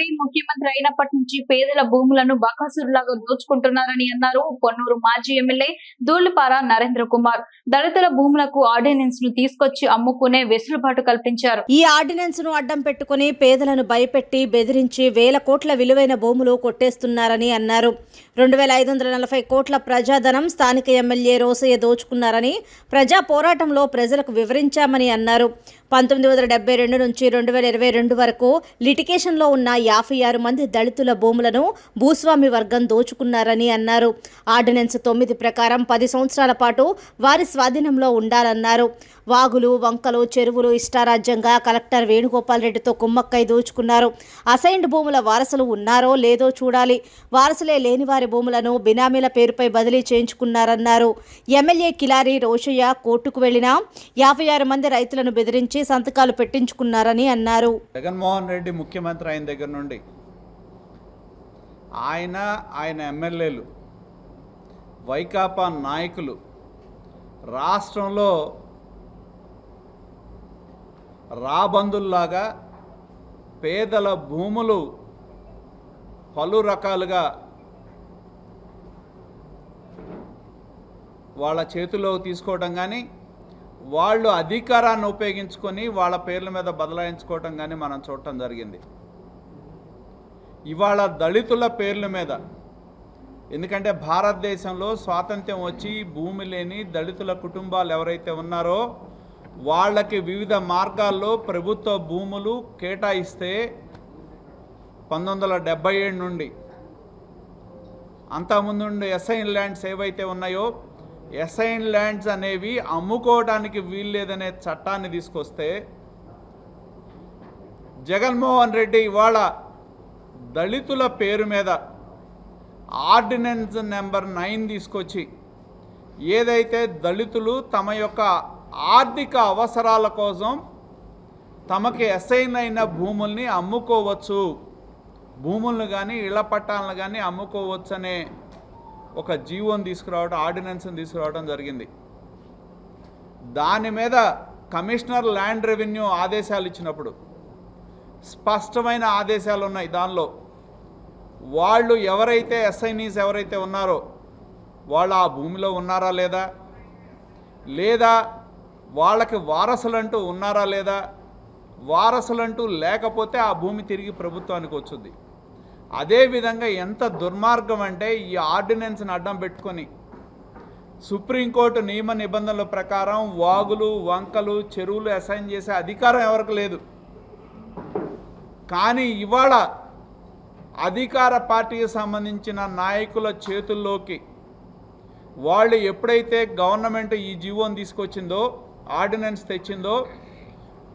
రెడ్డి ముఖ్యమంత్రి అయినప్పటి నుంచి పేదల భూములను బకాసురులాగా దోచుకుంటున్నారని అన్నారు పొన్నూరు మాజీ ఎమ్మెల్యే దూళ్ళపార నరేంద్ర కుమార్. దళితుల భూములకు ఆర్డినెన్స్ను తీసుకొచ్చి అమ్ముకునే వెసులుబాటు కల్పించారు. ఈ ఆర్డినెన్స్ను అడ్డం పెట్టుకుని పేదలను భయపెట్టి బెదిరించి వేల కోట్ల విలువైన భూములు కొట్టేస్తున్నారని అన్నారు. రెండు వేల ఐదు వందల నలభై కోట్ల ప్రజాధనం స్థానిక ఎమ్మెల్యే రోసయ్య దోచుకున్నారని ప్రజా పోరాటంలో ప్రజలకు వివరించామని అన్నారు. పంతొమ్మిది వందల డెబ్బై రెండు నుంచి రెండు వేల ఇరవై రెండు వరకు లిటికేషన్లో ఉన్న యాభై ఆరు మంది దళితుల భూములను భూస్వామి వర్గం దోచుకున్నారని అన్నారు. ఆర్డినెన్స్ తొమ్మిది ప్రకారం పది సంవత్సరాల పాటు వారి స్వాధీనంలో ఉండాలన్నారు. వాగులు వంకలు చెరువులు ఇష్టారాజ్యంగా కలెక్టర్ వేణుగోపాల్ రెడ్డితో కుమ్మక్కై దోచుకున్నారు. అసైన్డ్ భూముల వారసులు ఉన్నారో లేదో చూడాలి. వారసులే లేని వారి భూములను బినామీల పేరుపై బదిలీ చేయించుకున్నారన్నారు. ఎమ్మెల్యే కిలారి రోషయ్య కోర్టుకు వెళ్ళినా యాభై ఆరు మంది రైతులను బెదిరించి సంతకాలు పెట్టించుకున్నారని అన్నారు. జగన్మోహన్ రెడ్డి ముఖ్యమంత్రి అయిన దగ్గర నుండి ఆయన ఆయన ఎమ్మెల్యేలు వైకాపా నాయకులు రాష్ట్రంలో రాబందుల్లాగా పేదల భూములు పలు రకాలుగా వాళ్ళ చేతిలో తీసుకోవడం కానీ వాళ్ళు అధికారాన్ని ఉపయోగించుకొని వాళ్ళ పేర్ల మీద బదలాయించుకోవటం కానీ మనం చూడటం జరిగింది. ఇవాళ దళితుల పేర్ల మీద ఎందుకంటే భారతదేశంలో స్వాతంత్ర్యం వచ్చి భూమి లేని దళితుల కుటుంబాలు ఎవరైతే ఉన్నారో వాళ్ళకి వివిధ మార్గాల్లో ప్రభుత్వ భూములు కేటాయిస్తే పంతొమ్మిది వందల ఏడు నుండి అంతకుముందు నుండి ఎస్ఐన్ ల్యాండ్స్ ఏవైతే ఉన్నాయో ఎస్ఐన్ ల్యాండ్స్ అనేవి అమ్ముకోవడానికి వీల్లేదనే చట్టాన్ని తీసుకొస్తే జగన్మోహన్ రెడ్డి ఇవాళ దళితుల పేరు మీద ఆర్డినెన్స్ నెంబర్ నైన్ తీసుకొచ్చి ఏదైతే దళితులు తమ యొక్క ఆర్థిక అవసరాల కోసం తమకి అసైన్ అయిన భూముల్ని అమ్ముకోవచ్చు. భూములను కానీ ఇళ్ళ పట్టాలను కానీ అమ్ముకోవచ్చు అనే ఒక జీవోని తీసుకురావడం ఆర్డినెన్స్ని తీసుకురావడం జరిగింది. దాని మీద కమిషనర్ ల్యాండ్ రెవెన్యూ ఆదేశాలు ఇచ్చినప్పుడు స్పష్టమైన ఆదేశాలు ఉన్నాయి దానిలో. వాళ్ళు ఎవరైతే ఎస్ఐనీస్ ఎవరైతే ఉన్నారో వాళ్ళు ఆ భూమిలో ఉన్నారా లేదా? లేదా వాళ్ళకి వారసులంటూ ఉన్నారా లేదా? వారసులంటూ లేకపోతే ఆ భూమి తిరిగి ప్రభుత్వానికి వచ్చుద్ది. అదేవిధంగా ఎంత దుర్మార్గం అంటే ఈ ఆర్డినెన్స్ని అడ్డం పెట్టుకొని సుప్రీంకోర్టు నియమ నిబంధనల ప్రకారం వాగులు వంకలు చెరువులు అసైన్ చేసే అధికారం ఎవరికి లేదు. కానీ ఇవాళ అధికార పార్టీకి సంబంధించిన నాయకుల చేతుల్లోకి వాళ్ళు ఎప్పుడైతే గవర్నమెంట్ ఈ జీవోని తీసుకొచ్చిందో ఆర్డినెన్స్ తెచ్చిందో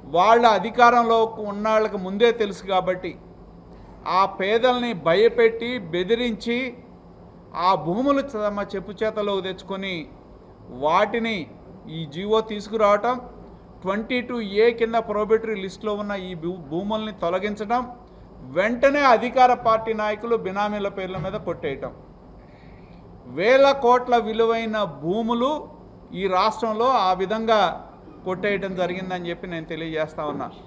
వాళ్ళ అధికారంలో ఉన్న వాళ్ళకి ముందే తెలుసు కాబట్టి ఆ పేదల్ని భయపెట్టి బెదిరించి ఆ భూములు తమ చెప్పు చేతలో తెచ్చుకొని వాటిని ఈ జీవో తీసుకురావటం ట్వంటీ టూ ఏ కింద ప్రొబేటరీ లిస్టులో ఉన్న ఈ భూ భూముల్ని తొలగించడం వెంటనే అధికార పార్టీ నాయకులు బినామీల పేర్ల మీద కొట్టేయటం. వేల కోట్ల విలువైన భూములు ఈ రాష్ట్రంలో ఆ విధంగా కొట్టేయటం జరిగిందని చెప్పి నేను తెలియజేస్తా ఉన్నా.